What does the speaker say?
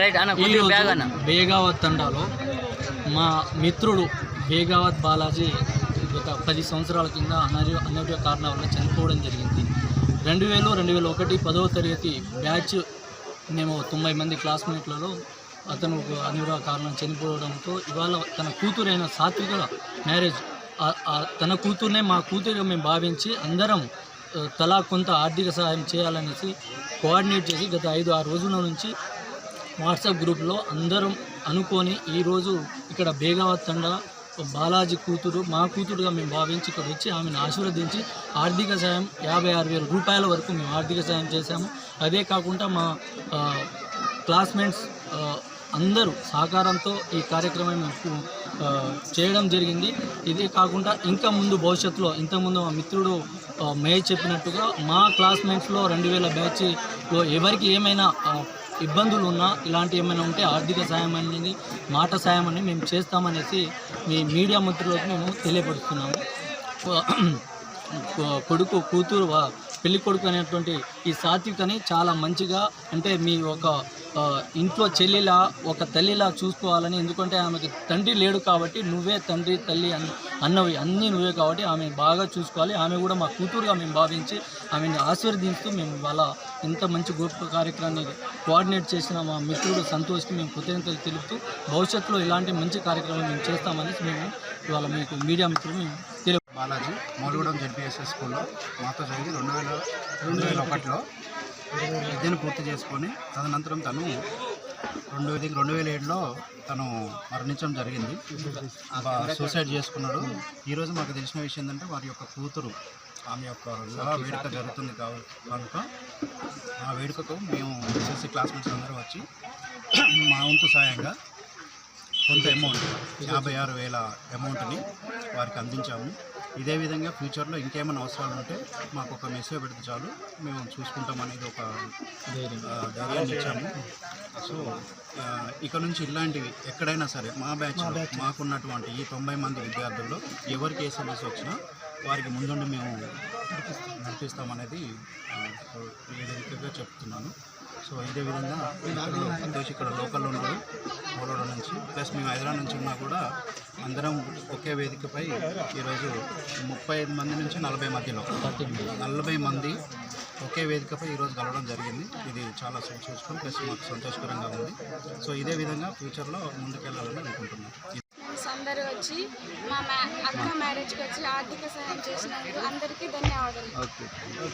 Right అన్న కొద్దిగా ఈరోజు బ్యాగ్ అన్న. బేగావత్ తండాలో మా మిత్రుడు బేగావత్ బాలాజీ గత పది సంవత్సరాల కింద అనారోగ్య అనారోగ్య కారణాల వల్ల చనిపోవడం జరిగింది. రెండు వేలు రెండు వేల ఒకటి పదవ తరగతి బ్యాచ్ మేము తొంభై మంది క్లాస్మేట్లలో అతను ఒక కారణం చనిపోవడంతో ఇవాళ తన కూతురైన సాత్విక మ్యారేజ్ తన కూతుర్నే మా కూతురుగా మేము భావించి అందరం తలా కొంత ఆర్థిక సహాయం చేయాలనేసి కోఆర్డినేట్ చేసి గత ఐదు ఆరు రోజుల నుంచి వాట్సాప్ గ్రూప్లో అందరం అనుకొని ఈరోజు ఇక్కడ బేగావత్ తండ బాలాజీ కూతురు మా కూతురుగా మేము భావించి ఇక్కడ వచ్చి ఆమెను ఆశీర్వదించి ఆర్థిక సాయం యాభై ఆరు వేల రూపాయల వరకు మేము ఆర్థిక సాయం చేశాము. అదే కాకుండా మా క్లాస్మేట్స్ అందరూ సహకారంతో ఈ కార్యక్రమం చేయడం జరిగింది. ఇదే కాకుండా ఇంకా ముందు భవిష్యత్తులో ఇంతకుముందు మా మిత్రుడు మే మహేష్ చెప్పినట్టుగా మా క్లాస్మేట్స్లో రెండు వేల బ్యాచ్లో ఎవరికి ఏమైనా ఇబ్బందులు ఉన్నా ఇలాంటి ఏమైనా ఉంటే ఆర్థిక సాయం అనేది మాట సాయం అనేది మేము చేస్తామనేసి మీ మీడియా మంత్రులకు మేము తెలియపరుస్తున్నాము. కొడుకు కూతురు పెళ్ళి కొడుకు అనేటువంటి ఈ సాత్వికని చాలా మంచిగా అంటే మీ ఒక ఇంట్లో చెల్లిలా ఒక తల్లిలా చూసుకోవాలని ఎందుకంటే ఆమెకి తండ్రి లేడు కాబట్టి నువ్వే తండ్రి తల్లి అన్నవి అన్నీ నువ్వే కాబట్టి ఆమె బాగా చూసుకోవాలి. ఆమె కూడా మా కూతురుగా మేము భావించి ఆమెను ఆశీర్వదిస్తూ మేము వాళ్ళ ఇంత మంచి గొప్ప కార్యక్రమాన్ని కోఆర్డినేట్ చేసిన మా మిత్రుడు సంతోష్కి మేము కృతజ్ఞతలు తెలుపుతూ భవిష్యత్తులో ఇలాంటి మంచి కార్యక్రమం మేము చేస్తామని మేము ఇవాళ మీకు మీడియా మిత్రులు మేము తెలియ బాలాజీ మోలుగూడెం జెడ్పిఎస్ఎస్ స్కూల్లో మాతో జరిగి రెండు వేల రెండు వేల ఒకటిలో విద్యను పూర్తి చేసుకొని తదనంతరం తను రెండు వేల రెండు వేల ఏడులో తను మరణించడం జరిగింది. సూసైడ్ చేసుకున్నాడు. ఈరోజు మాకు తెలిసిన విషయం ఏంటంటే వారి యొక్క కూతురు ఆమె యొక్క వేడుక జరుగుతుంది కనుక ఆ వేడుకకు మేము ఎస్ఎస్సి క్లాస్మేట్స్ అందరూ వచ్చి మా వంతు సాయంగా కొంత అమౌంట్ యాభై ఆరు వేల అమౌంట్ని వారికి అందించాము. ఇదే విధంగా ఫ్యూచర్లో ఇంకేమైనా అవసరాలు ఉంటే మాకు ఒక మెసేజ్ పెడితే చాలు. మేము చూసుకుంటాం అనేది ఒక ధైర్యాన్ని ఇచ్చాము. సో ఇక నుంచి ఇలాంటివి ఎక్కడైనా సరే మా బ్యాచ్ మాకున్నటువంటి ఈ తొంభై మంది విద్యార్థుల్లో ఎవరికి ఏ సమస్య వచ్చినా వారికి ముందుండి మేము నడిపిస్తామనేది వేదికగా చెప్తున్నాను. సో ఇదే విధంగా ఇక్కడ లోకల్లో ఉన్నారు మూడోడ నుంచి ప్లస్ మేము హైదరాబాద్ నుంచి ఉన్నా కూడా అందరం ఒకే వేదికపై ఈరోజు ముప్పై ఐదు మంది నుంచి నలభై మధ్యలో నలభై మంది ఒకే వేదికపై ఈరోజు కలవడం జరిగింది. ఇది చాలా సంతోషకరం ప్లస్ మాకు సంతోషకరంగా ఉంది. సో ఇదే విధంగా ఫ్యూచర్లో ముందుకెళ్ళాలని అనుకుంటున్నాం. అందరూ వచ్చి మా అక్క మ్యారేజ్కి వచ్చి ఆర్థిక సహాయం చేసినందుకు అందరికీ ధన్యవాదాలు.